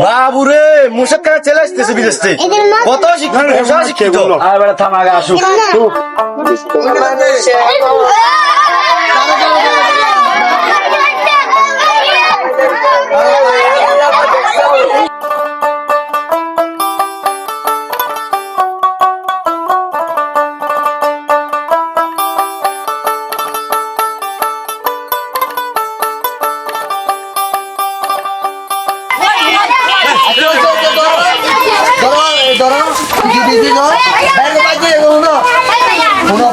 বাবুরে মুসাক্কার চলে আসতেছে বিদেশ থেকে। কত শিক্ষিত ভাষা শিক্ষিত। আর বেটা থাম আগে আসুক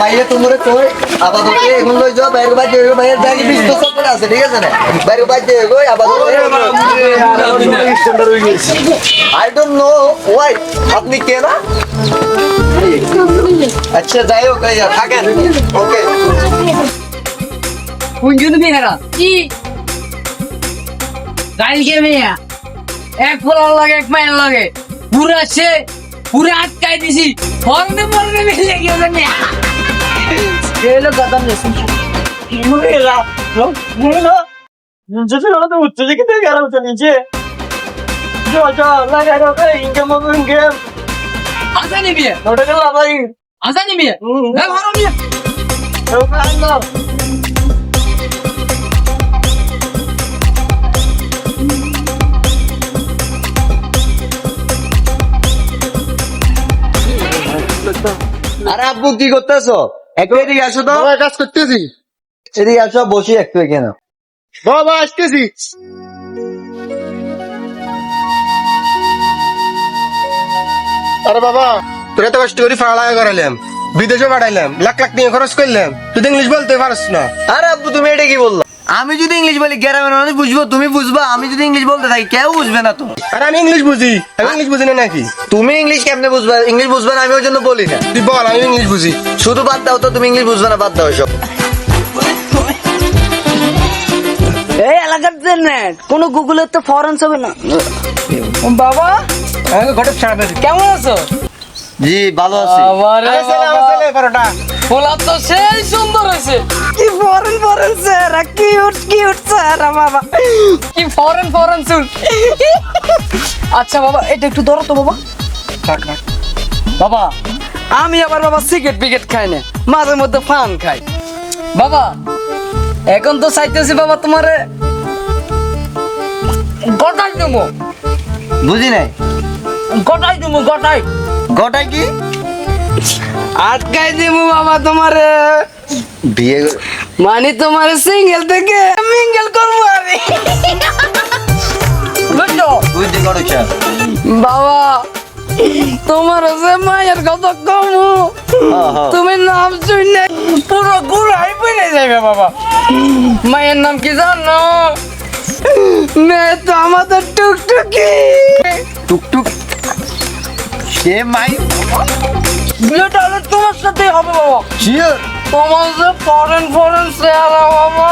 বাইরে তোমরে কই আপাতত এখন লই যাও বাইরে বাইরে বাইরে জানি বিশ বছর করে আছে ঠিক আছে না বাইরে বাইরে কই আপাতত আই ডোন্ট নো ওয়াই আপনি কে না আচ্ছা যাই হোক থাকেন ওকে কুঞ্জুন মেয়েরা? কি কালকে মেয়া এক ফোলার লাগে এক মায়ের লাগে। পুরা সে পুরা আটকাই দিছি। ফর্মে ফর্মে মিলে এলো কথা নেছি আসা নিবি আসা নিবি এ ভালো নিয়ে। আরে আব্বু কি করতেছো? একটু এদিকে আসো তো। বাবা কাজ করতেছি। এদিকে আসো বসি একটু কেন বাবা আসতেছি। আরে বাবা তোরা তো কষ্ট করে ফাড়া করাইলাম। বিদেশে পাঠাইলাম লাখ লাখ নিয়ে খরচ করলাম। তুই ইংলিশ বলতে পারছ না। আরে আব্বু তুমি এটা কি বলল? আমি যদি ইংলিশ বলি গ্রামের মানুষ বুঝব তুমি বুঝবা আমি যদি ইংলিশ বলতে থাকি কেউ বুঝবে না তো। আরে আমি ইংলিশ বুঝি আমি ইংলিশ বুঝি না নাকি? তুমি ইংলিশ কেমনে বুঝবা? ইংলিশ বুঝবে না আমি ওই জন্য বলি না। তুই বল আমি ইংলিশ বুঝি। শুধু বাদ দাও তো তুমি ইংলিশ বুঝবে না বাদ দাও সব এই এলাকার জন্য কোনো গুগলের তো ফরেন হবে না। বাবা ঘটক কেমন আছো? জি ভালো আছি। বারোটা পোলা তো সেই সুন্দর হয়েছে। কি foreign foreign sir cute cute sir বাবা। কি ফরেন ফরেন চুল আচ্ছা বাবা এটা একটু ধরো তো বাবা। বাবা আমি আবার বাবা সিগারেট পিকেট খাই না মাঝে মধ্যে ফান খাই। বাবা এখন তো চাইতেছি বাবা তোমারে গটাই দেবো। বুঝি নাই? গটাই দেবো গটাই। গোটাই কি? আটকাই দেবো বাবা তোমারে। বিয়ে মানে তোমার সিঙ্গেল থেকে মিঙ্গেল করব আমি। বাবা তোমার যে মায়ের কত কমু হ্যাঁ, হ্যাঁ। তুমি নাম শুনে পুরো গুড়াই পড়ে যাবে বাবা। মায়ের নাম কি জানো? মেয়ে তো আমাদের টুকটুকি। টুকটুক। সে মাই বিয়েটা হলে তোমার সাথে হবে বাবা। শিওর তোমার যে ফরেন ফরেন চেহারা বাবা।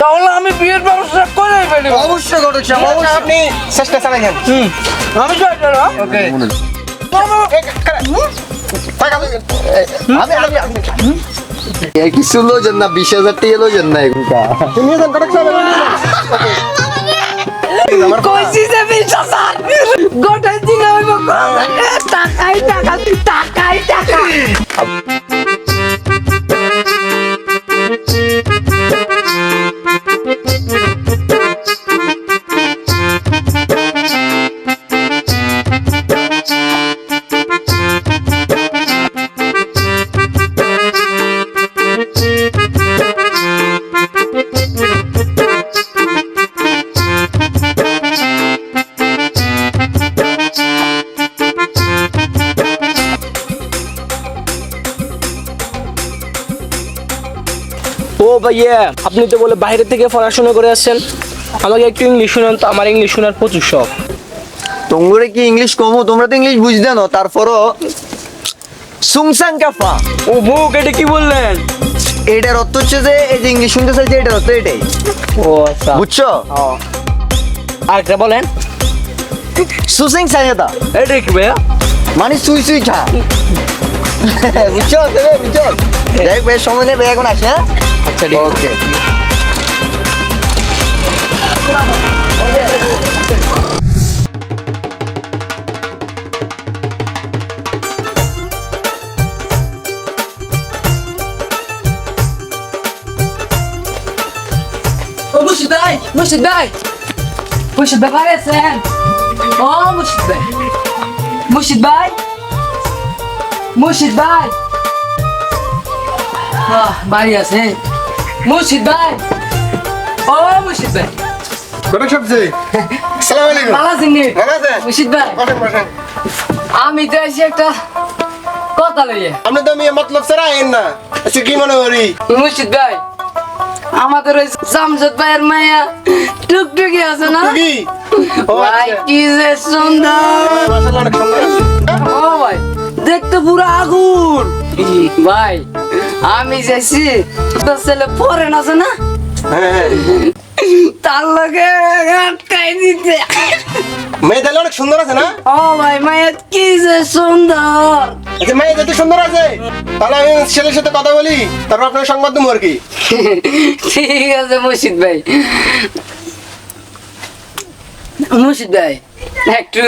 তাহলে আমি বিয়ের ব্যবস্থা করে ফেলি অবশ্যই ঘটক সাহেব অবশ্যই। আপনি চেষ্টা চালাইছেন আমি যাই না ওকে। আমি আমি আমি কিছু লোজন না বিশ হাজার টাকা লোজন না এখনকার কইছি যে বিশ হাজার গোটাই দিলে হইব টাকাই টাকা? টাকাই টাকা। ও ভাইয়া আপনি তো বলে বাইরে থেকে পড়াশোনা করে আসছেন। আমাকে একটু ইংলিশ শুনান তো আমার ইংলিশ শোনার প্রচুর শখ। তোমরা কি ইংলিশ কমো? তোমরা তো ইংলিশ বুঝতে না তারপরও সুংসাং কাফা ও বুক এটা কি বললেন? এটার অর্থ হচ্ছে যে এই যে ইংলিশ শুনতে চাইছে এটার অর্থ এটাই। ও আচ্ছা। বুঝছ? আরেকটা বলেন। সুসিং সাইয়াদা এটা কি ভাইয়া? মানে সুই সুই খা বুঝছ বুঝছ দেখ বেশ সময় নেই এখন আসে হ্যাঁ আচ্ছা ওকে Мушит бай! Мушит бай! Мушит бай, Фаресен! О, мушит бай! Мушит бай! মুর্শিদ ভাই। বাড়ি আছে। মুর্শিদ ভাই। ও মুর্শিদ ভাই। কোথায় সবজি? সালাম আলাইকুম। ভালো আছেন ভালো আছেন মুর্শিদ ভাই। বসেন বসেন। আমি তো এসে একটা কথা লইয়ে। আপনি তো মেয়ে মতলব ছাড়া আইন না। আচ্ছা কি মনে করি? মুর্শিদ ভাই আমাদের ওই জামশদ ভাইয়ের মায়া টুকটুকি আছে না? কি ও ভাই আচ্ছা। কি যে সুন্দর। দেখতে পুরো আগুন। ভাই আমি যাইছি তোর ছেলে পরে আছে না হ্যাঁ। তার লগে আটকাই দিতে। মেয়ে তাহলে অনেক সুন্দর আছে না? ও ভাই মায়া কি যে সুন্দর। আচ্ছা মেয়ে যদি সুন্দর আছে তাহলে আমি ছেলের সাথে কথা বলি তারপর আপনার সংবাদ দেবো আর কি। ঠিক আছে মুর্শিদ ভাই। মুর্শিদ ভাই একটু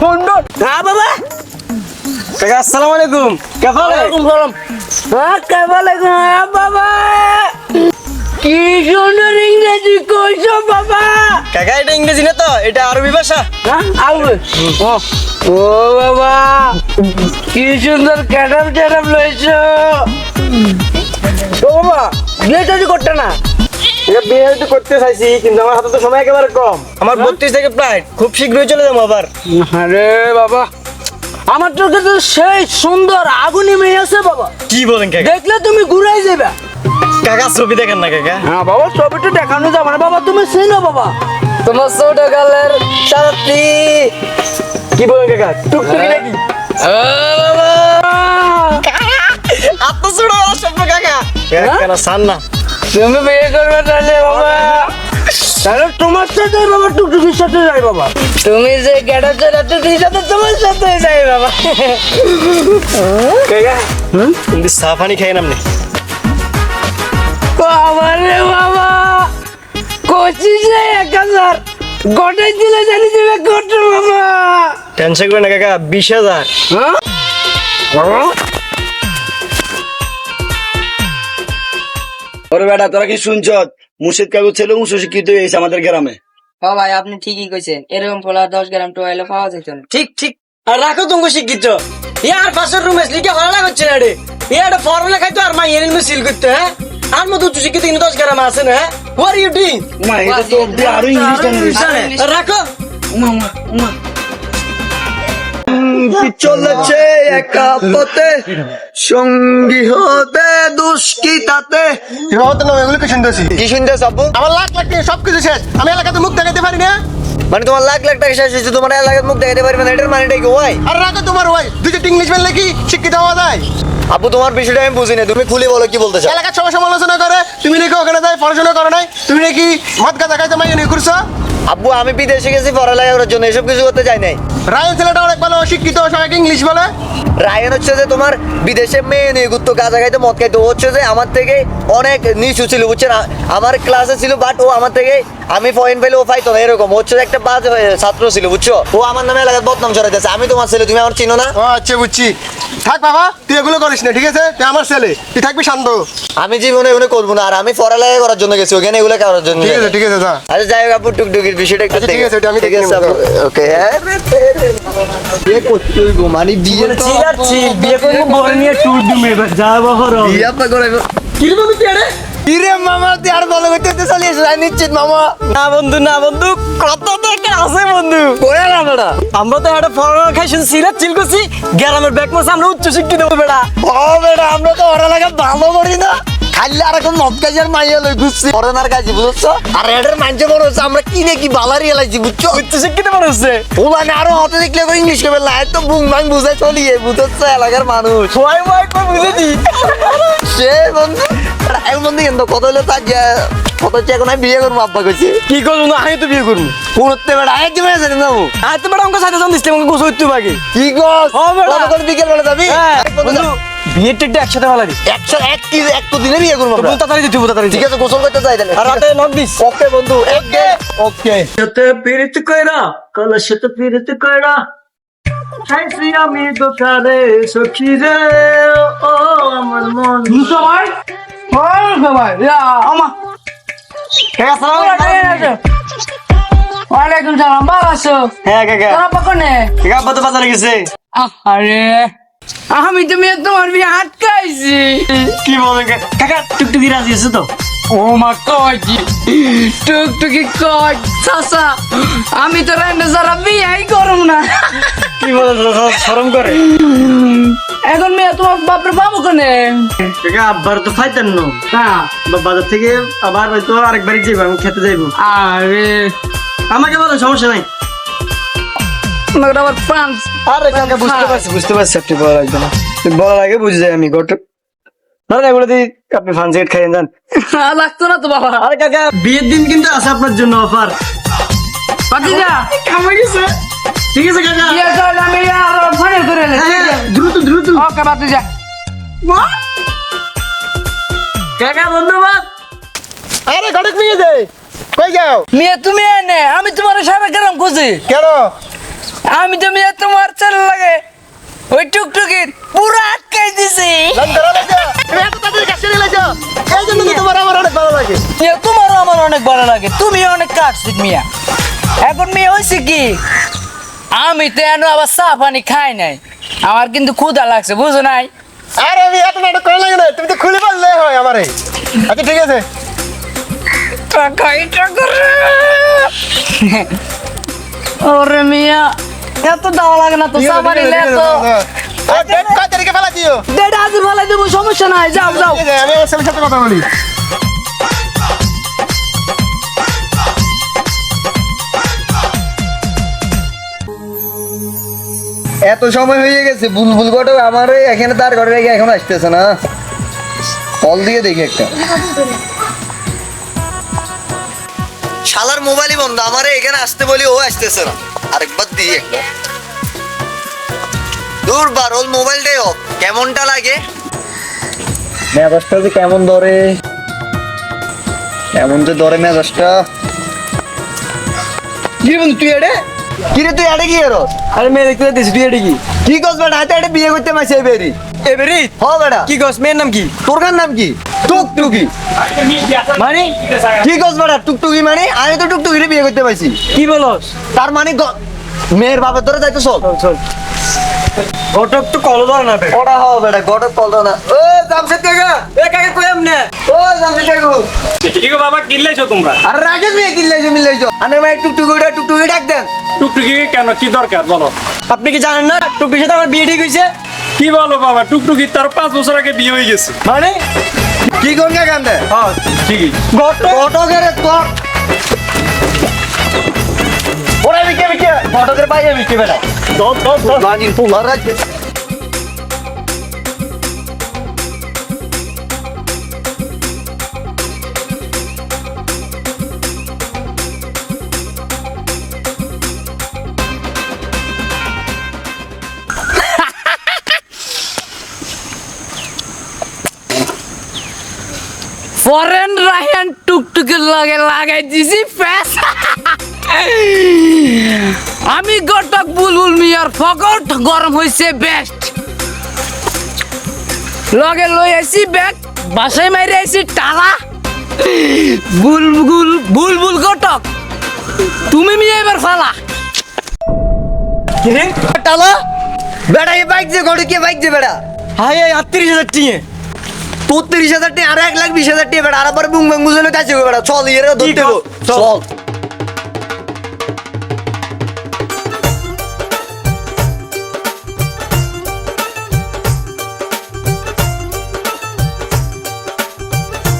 সুন্দর হ্যাঁ বাবা। কাকা আসসালামু আলাইকুম। কেমন আলাইকুম সালাম। হ্যাঁ কেমন বাবা। কি সুন্দর ইংরেজি কইছো বাবা। কাকা এটা ইংরেজি না তো? এটা আরবি ভাষা। হ্যাঁ ও বাবা। কি সুন্দর ক্যাডাম ট্যাডাম লইছো। ও বাবা। বিয়ে করতে না? এটা বিয়ে করতে চাইছি কিন্তু আমার হাতে তো সময় একেবারে কম। আমার বত্রিশ থেকে ফ্লাইট খুব শীঘ্রই চলে যাব আবার। আরে বাবা। আমার চোখে তো সেই সুন্দর আগুনি মেয়ে আছে বাবা। কি বলেন কাকা? দেখলে তুমি ঘুরাই যাবে। কাকা ছবি দেখেন না কাকা? হ্যাঁ বাবা ছবিটা দেখানো যাবে না। বাবা তুমি চিনো বাবা। তোমার ছোট গালের সাথী কি বলেন কাকা? টুকটুকি নাকি? আত্ম ছোট স্বপ্ন কাকা। কেন সান না। তুমি বিয়ে করবে তাহলে বাবা। তাহলে তোমার সাথে বাবা টুকটুকির সাথে যাই বাবা। তুমি যে গেটা চালাতে দিই সাথে তোমার সাথে যাই বাবা। কাকা কিন্তু পানি খাই নামনি? বাবা রে বাবা। কচি যে এক হাজার। গোটাই দিলে জানি দেবে কত বাবা। টেনশন করে না কাকা বিশ হাজার। হ্যাঁ? ওরে বেটা তোরা কি শুনছ মুর্শিদ কাকু ছেলে উঁচু শিক্ষিত হয়েছে আমাদের গ্রামে। ও ভাই আপনি ঠিকই কইছেন। এরকম পোলা দশ গ্রাম টোয়াইলে পাওয়া যেত না। ঠিক ঠিক। আর রাখো তুমি শিক্ষিত। ইয়ার পাশের রুমে লিখে ভালো লাগাচ্ছে না রে। ইয়ার লেখাই তো আর মা এর সিল করতে হ্যাঁ? আর মতো উচ্চ শিক্ষিত কিন্তু দশ গ্রাম আছে না হোয়ার ইউ ডুইং মা এটা তো আরও ইংলিশ রাখো। চলেছে একা পথে সঙ্গী হতে দুষ্কৃতাতে এভাবে তো না এগুলো কি শুনতেছি? কি শুনতেছ আব্বু? আমার লাখ লাখ টাকা সবকিছু শেষ। আমি এলাকাতে মুখ দেখাতে পারি না। মানে তোমার লাখ লাখ টাকা শেষ হয়েছে তোমার এলাকার মুখ দেখাতে পারবে না এটার মানেটা কি? ওয়াই আর রাখো তোমার দুই চারটি ইংলিশ বললে কি শিক্ষিত হওয়া যায়। আব্বু তোমার বিষয়টা আমি বুঝি না তুমি খুলে বলো কি বলতে চাও? এলাকার সবাই সমালোচনা করে তুমি নাকি ওখানে যাই পড়াশোনা করো নাই? তুমি নাকি মদ গাঁজা খাইতে করছ আব্বু আমি বিদেশে গেছি পড়ালেখা করার জন্য এসব কিছু করতে চাই নাই। রায়ন ছেলেটা অনেক ভালো শিক্ষিত সবাইকে ইংলিশ বলে। রায়ন হচ্ছে যে তোমার বিদেশে মেয়ে নিয়ে ঘুরতো গাঁজা খাইতে মদ খাইতো। ও হচ্ছে যে আমার থেকে অনেক নিচু ছিল বুঝছেন? আমার ক্লাসে ছিল বাট ও আমার থেকে আমি পয়েন্ট পেলে ও পাইতো না এরকম। ও হচ্ছে যে একটা বাজে ছাত্র ছিল বুঝছ? ও আমার নামে এলাকায় বদনাম ছড়াইতেছে। আমি তোমার ছেলে তুমি আমার চিনো না? ও আচ্ছা বুঝছি। থাক বাবা তুই এগুলো করিস না ঠিক আছে? তুই আমার ছেলে তুই থাকবি শান্ত। আমি জীবনে এগুলো করব না আর আমি পড়ালেখা করার জন্য গেছি ওখানে এগুলো করার জন্য ঠিক আছে ঠিক আছে যা। আচ্ছা যাই হোক আপু বিষয়টা একটু আচ্ছা, ঠিক আছে, আমি ঠিক আছে ওকে হ্যাঁ। বিয়ে করতে হইব মানে বিয়ে বড় নিয়ে ট্যুর দিমে এবার হরো বিয়ে আপা করে কীরকম তুই কিরে মামা তুই আর ভালো করতে তো চলে নিশ্চিত মামা। না বন্ধু না বন্ধু কত দেখে আছে বন্ধু। না আমরা তো একটা ফরেনার খাই শুধু সিরাত চিল করছি। গ্রামের ব্যাগ মাসে আমরা উচ্চ শিক্ষিত বেড়া ও বেটা আমরা তো ওরা লাগা ভালো করি না। খাইলে আর এখন মদ মাইয়া লই ঘুরছি। ফরেনার বুঝছ? আর এটার মানছে মনে হচ্ছে আমরা কিনে কি বালারি এলাইছি বুঝছ? মনে হচ্ছে? ওখানে আরও হতে দেখলে করে ইংলিশ কবে লাই তো বুং বাং বুঝাই চলিয়ে বুঝছ? এলাকার মানুষ। ওয়াই ওয়াই কই বুঝেছি সে বন্ধু কিন্তু কত হলো তার কত হচ্ছে এখন আমি বিয়ে করব আব্বা কইছে। কি করব? না আমি তো বিয়ে করব। পুরোতে বেড়া আয় তুমি আছে না আর তো বেড়া আমাকে সাথে জান দিচ্ছিলাম আমাকে গোসল হইতে বাকি কি গো ও। বিকেল বেলা যাবি? হ্যাঁ। বন্ধু বিয়ের টেটটা একসাথে ভালো লাগে একশো এক কি এক তো দিনে বিয়ে করব আমরা। বন্ধু তাড়াতাড়ি দিতে তাড়াতাড়ি ঠিক আছে গোসল করতে চাই তাহলে। আর রাতে নক দিস ওকে বন্ধু ওকে। ওকে। সাথে পীড়িত কইরা কলার সাথে পীড়িত কইরা খাইছি আমি দোকানে সখী রে ও আমার মন। সবাই সবাই আমা। ওয়ালাইকুম সালাম ভালো আছো? হ্যাঁ কাকা তোরা পকনে? কাকা তো বাজারে গেছে? আরে আমি তুমি তোমার বিয়ে আটকাইছি। কি বলেন কাকা? টুকটুকি রাজি আছে তো? ও মা কয় কি টুকটুকি কয়? চাচা আমি তো রান্না যারা বিয়াই করুম না। কি বলেন শরম করে? এখন মেয়ে তোমার বাপরে বাবু কোনে? কাকা আব্বার তো ফাইতেন না। হ্যাঁ। বাজার থেকে আবার হয়তো আরেকবারই যাইবো আমি খেতে যাইবো। আরে। আমাকে বলেন সমস্যা নাই। আমার আবার পাঁচ আরে কাকা বুঝতে পারছি বুঝতে পারছি আপনি বলার আগে বলার আগে বুঝে যাই আমি গট। না না এগুলো দিয়ে আপনি ফান সিগারেট খাইয়েন যান। লাগতো না তো বাবা। আরে কাকা বিয়ের দিন কিন্তু আছে আপনার জন্য অফার। পাতিজা কামে গেছে। ঠিক আছে কাকা। বিয়ে করলে আমি আর ফাইনাল করে এলে হ্যাঁ, দ্রুত দ্রুত। ওকে পাতিজা কাকা ধন্যবাদ। আরে ঘটক নিয়ে দে। কই যাও? মেয়ে তুমি এনে আমি তোমার সারা গেলাম খুঁজি। কেন? আমি তো মেয়ে তোমার চাল লাগে। ওই টুকটুকি পুরো আটকাই দিছি। তোমারও আমার অনেক ভালো লাগে। তুমি অনেক কাটছিস মিয়া। এখন মেয়ে হয়েছে কি? আমি তো এনে আবার চা পানি খাই নাই। আমার কিন্তু ক্ষুধা লাগছে বুঝো নাই? আরে আমি এত নাটক করা লাগে না। তুমি তো খুলে বললে হয় আমারে। আচ্ছা ঠিক আছে। টাকাইটা করে। ওরে মিয়া এত দাওয়া লাগে না তো পানি লে তো ডেট কয় তারিখে ফেলা দিও? দেড় আজ ভালো দেবো সমস্যা নাই যাও যাও। আমি ওর সাথে কথা বলি। এত সময় হয়ে গেছে বুলবুল ঘটক আমার এখানে তার ঘরে রেখে এখন আসতেছে না। কল দিয়ে দেখি একটা। শালার মোবাইলই বন্ধ আমার এখানে আসতে বলি ও আসতেছে না। আরেকবার দিই একবার দূর বার ওর মোবাইলটাই হোক কেমনটা লাগে? মেজাজটা যে কেমন ধরে? কেমন যে ধরে মেজাজটা? কি বন্ধু তুই এডে? কিরে তুই আড়ে কি এরো আরে মেয়ে দেখতে দিস তুই এডে কি? কি কস বেটা? হাতে একটা বিয়ে করতে মাসে বেরি। এবেরি হ বেটা। কি কস মেয়ের নাম কি? তোর গান নাম কি? টুকটুকি। মানে? কি কস বেটা? টুকটুকি মানে? আমি তো টুকটুকিরে বিয়ে করতে পাইছি কি বলস? তার মানে মেয়ের বাবা ধরে যাইতো চল চল। ঘটক তো কল ধরে না বে ওটা হবে বেটা গটক কল না। ও জামশেদ কাকা। এ কাকে কই আমনে ও জামশেদ কাকু। বাবা কিনলেছো তোমরা? আর রাকেশ মেয়ে কিনলাইছো মিলাইছো আনে ভাই টুকটুকিটা টুকটুকি ডাক দেন। টুকটুকি কেন? কি দরকার বলো। আপনি কি জানেন না টুপির সাথে আমার বিয়ে ঠিক হইছে কি বলো বাবা টুকটুকি তার পাঁচ বছর আগে বিয়ে হয়ে গেছে। মানে? কি কোন হ্যাঁ। ঠিকই। ঘটক? গটকের তোর ওরা বিকে বিকে গটকের বাইরে বিকে বেটা ধর, ধর, ধর। বানি তোমার রাজ্যে ফরেন রাহিয়ান টুকটুকের লগে লাগাই দিছি ফেস আমি গটক বুলবুল মিয়ার ফকট গরম হইছে বেস্ট লগে লই আইছি ব্যাগ বাসায় মারি আইছি টালা। বুলবুল বুলবুল গটক তুমি মিয়া এবার ফালা। টালা? বেটা এই বাইক যে গড়ে কে বাইক যে বেটা হাই হাই আটত্রিশ হাজার টিয়ে। তোর তিরিশ হাজার টাকা আর এক লাখ বিশ হাজার টাকা বেড়া আর আবার বুং বুং বুঝলে কাছে বেড়া। চল ইয়ে ধরতে। চল।